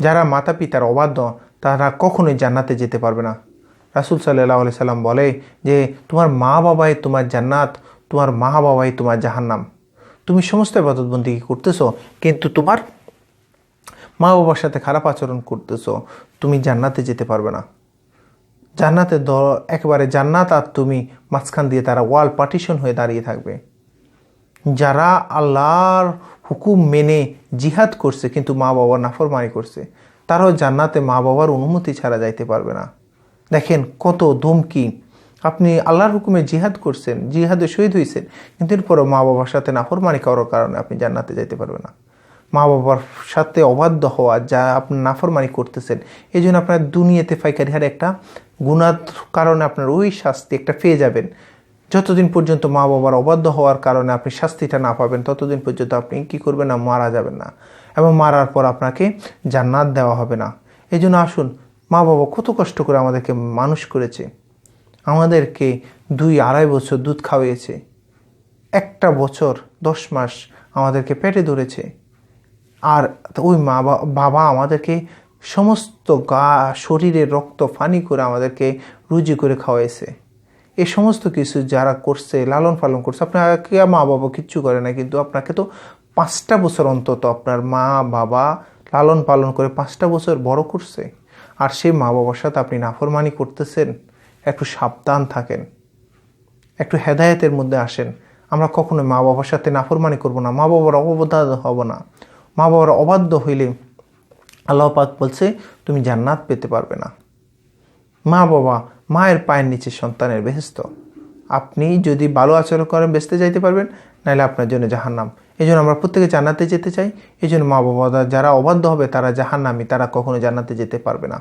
যারা মাতা পিতার অবাধ্য, তারা কখনোই জান্নাতে যেতে পারবে না। রাসুল সাল্লাহ সাল্লাম বলে যে, তোমার মা বাবাই তোমার জান্নাত, তোমার মা বাবাই তোমার জাহান্নাম। তুমি সমস্ত ইবাদতবন্দি করতেছো? কিন্তু তোমার মা বাবার সাথে খারাপ আচরণ করতেছো। তুমি জান্নাতে যেতে পারবে না। জান্নাতে দ একেবারে জান্নাত আর তুমি মাঝখান দিয়ে তারা ওয়াল পার্টিশন হয়ে দাঁড়িয়ে থাকবে। যারা আল্লাহর হুকুম মেনে জিহাদ করছে, কিন্তু মা বাবার নাফরমানি করছে, তারাও জান্নাতে মা বাবার অনুমতি ছাড়া যাইতে পারবে না। দেখেন কত ধমকি। আপনি আল্লাহর হুকুমে জিহাদ করছেন, জিহাদে শহীদ হয়েছেন কিন্তু এরপরও মা বাবার সাথে নাফরমানি করার কারণে আপনি জান্নাতে যাইতে পারবেন না। মা বাবার সাথে অবাধ্য হওয়া, যা আপনি নাফরমানি করতেছেন এই জন্য আপনার দুনিয়াতে ফাইকারি হারে একটা গুণার কারণে আপনার ওই শাস্তি একটা পেয়ে যাবেন। যতদিন পর্যন্ত মা বাবার অবাধ্য হওয়ার কারণে আপনি শাস্তিটা না পাবেন, ততদিন পর্যন্ত আপনি কি করবেন না, মারা যাবেন না। এবং মারার পর আপনাকে জান্নাত দেওয়া হবে না। এই জন্য আসুন, মা বাবা কত কষ্ট করে আমাদেরকে মানুষ করেছে। আমাদেরকে দুই আড়াই বছর দুধ খাওয়িয়েছে। একটা বছর দশ মাস আমাদেরকে পেটে ধরেছে। আর ওই মা বাবা আমাদেরকে সমস্ত গা, শরীরে রক্ত ফানি করে আমাদেরকে রুজি করে খাওয়াইছে। এই সমস্ত কিছু যারা করছে, লালন পালন করছে আপনাকে মা বাবা কিচ্ছু করে না, কিন্তু আপনাকে তো পাঁচটা বছর অন্তত আপনার মা, বাবা লালন পালন করে পাঁচটা বছর বড় করছে। আর সেই মা বাবার সাথে আপনি নাফরমানি করতেছেন, একটু সাবধান থাকেন, একটু হেদায়েতের মধ্যে আসেন। আমরা কখনোই মা বাবার সাথে নাফরমানি করব না মা বাবার অববাদ হব না। মা বাবার অবাধ্য হইলে আল্লাহ পাক বলছে, তুমি জান্নাত পেতে পারবে না। মা বাবা মায়ের পায়ের নিচে সন্তানের বেহেস্ত আপনি যদি ভালো আচরণ করেন বেসতে যাইতে পারবেন নাহলে আপনার জন্য জাহান্নাম। এই জন্য আমরা প্রত্যেকে জানাতে যেতে চাই। এই জন্য মা বাবা যারা অবাধ্য হবে, তারা জাহান্নামি, তারা কখনো জানাতে যেতে পারবে না।